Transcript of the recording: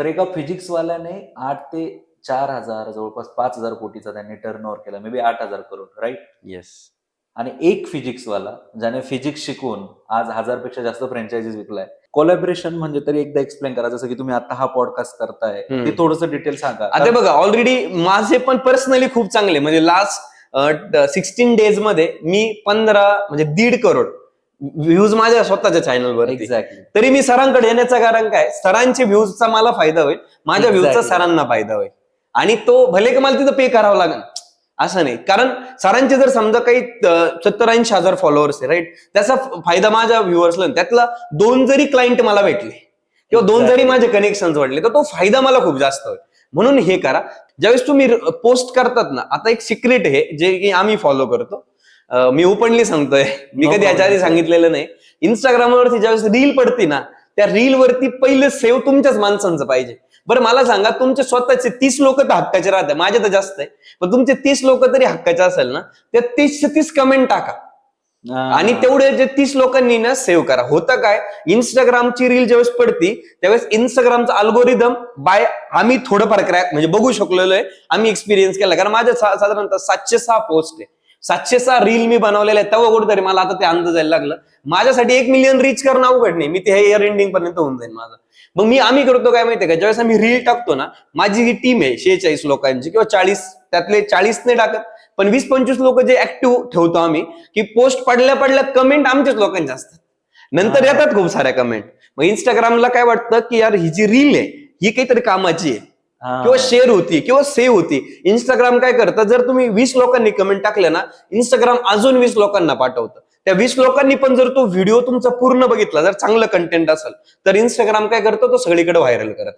तर एका फिजिक्स वाल्याने आठ ते चार हजार जवळपास पाच हजार कोटीचा त्यांनी टर्न ओव्हर केला. मे बी आठ हजार करोड राईट येस आणि एक फिजिक्स वाला ज्याने फिजिक्स शिकून आज हजारपेक्षा जास्त फ्रँचायझीज विकलाय. कोलॅबरेशन म्हणजे तरी एकदा एक्सप्लेन करा. जसं की तुम्ही आता हा पॉडकास्ट करताय. ते थोडस डिटेल सांगा. आता बघा ऑलरेडी माझे पण पर्सनली खूप चांगले. म्हणजे लास्ट सिक्स्टीन डेजमध्ये मी पंधरा म्हणजे दीड करोड व्ह्यूज माझ्या स्वतःच्या चॅनलवर एक्झॅक्टली तरी मी सरांकडे येण्याचं कारण काय? सरांचे व्ह्यूजचा मला फायदा होईल माझ्या. व्ह्यूजचा सरांना फायदा होईल. आणि तो भले का मला तिथं पे करावं लागेल. असं नाही. कारण सरांचे जर समजा काही सत्तर ऐंशी हजार फॉलोअर्स आहे राईट त्याचा फायदा माझ्या व्ह्युअर्सला त्यातला दोन जरी क्लायंट मला भेटले किंवा दोन जरी माझे कनेक्शन वाढले तर तो फायदा मला खूप जास्त होईल. म्हणून हे करा. ज्यावेळेस तुम्ही पोस्ट करतात ना आता एक सिक्रेट आहे जे की आम्ही फॉलो करतो. मी ओपनली सांगतोय. मी कधी याच्या आधी. सांगितलेलं नाही. इंस्टाग्रामवरती ज्यावेळेस रील पडते ना त्या रील वरती पहिलं सेव्ह तुमच्याच माणसांचं पाहिजे. बरं मला सांगा तुमचे स्वतःचे तीस लोक तर हक्काचे राहतात. माझे तर जास्त आहे. पण तुमचे तीस लोक तरी हक्काचे असेल ना त्या तीस तीस कमेंट टाका. आणि तेवढे जे तीस लोकांनी ना सेव्ह करा. होतं काय? इंस्टाग्रामची रील ज्यावेळेस पडती त्यावेळेस इंस्टाग्रामचा अल्गोरिदम बाय आम्ही थोडंफार क्रॅक म्हणजे बघू शकलेलो आहे. आम्ही एक्सपिरियन्स केला. कारण माझ्या साधारणतः सातशे सहा पोस्ट आहे. सातशे सहा रील मी बनवलेले आहे तेव्हा कुठेतरी मला आता ते अंदाज यायला लागलं. माझ्यासाठी एक मिलियन रीच करणं अवघड नाही. मी ते इयर एंडिंग पर्यंत होऊन जाईल माझं. मग मी आम्ही करतो काय माहितीये का? ज्यावेळेस आम्ही रील टाकतो ना माझी जी टीम आहे शेहेचाळीस लोकांची किंवा चाळीस त्यातले चाळीस नाही टाकत. पण वीस पंचवीस लोक जे ऍक्टिव्ह ठेवतो आम्ही की पोस्ट पडल्या पडल्या कमेंट आमच्याच लोकांचे असतात. नंतर हा. येतात खूप साऱ्या कमेंट मग इंस्टाग्रामला काय वाटतं की यार ही जी रील आहे ही काहीतरी कामाची आहे. किंवा शेअर होती किंवा सेव्ह होती. इंस्टाग्राम काय करतं जर तुम्ही वीस लोकांनी कमेंट टाकले ना इंस्टाग्राम अजून वीस लोकांना पाठवतं. त्या वीस लोकांनी पण जर तो व्हिडिओ तुमचा पूर्ण बघितला जर चांगलं कंटेंट असेल तर इंस्टाग्राम काय करतो तो सगळीकडे व्हायरल करत